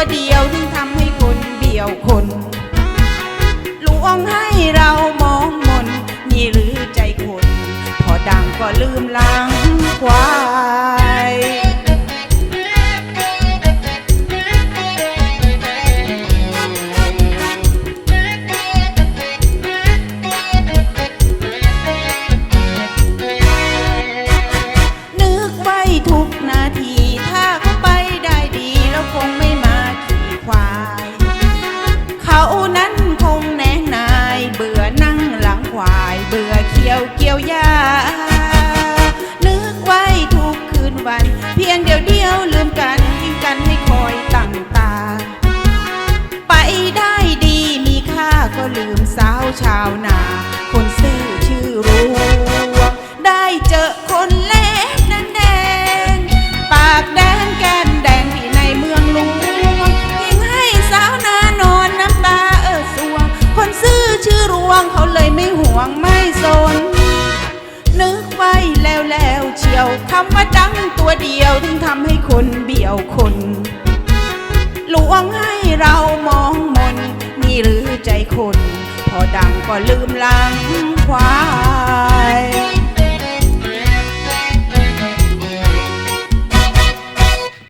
วเดี สาวชาวนา คนซื่อชื่อรู้ได้เจอคนเล็บแดงแดง ปากแดงแก้มแดงที่ในเมืองหลวงยิ่งให้สาวนานอนน้ำตาเออสวง คนซื่อชื่อรวงเขาเลยไม่ห่วงไม่สน นึกไว้แล้วแล้วเชียวคำว่าดังตัวเดียวถึงทำให้คนเบี่ยวคนหลวงให้เรามองมนนี่หรือใจคน ดังก็ลืมหลังควาย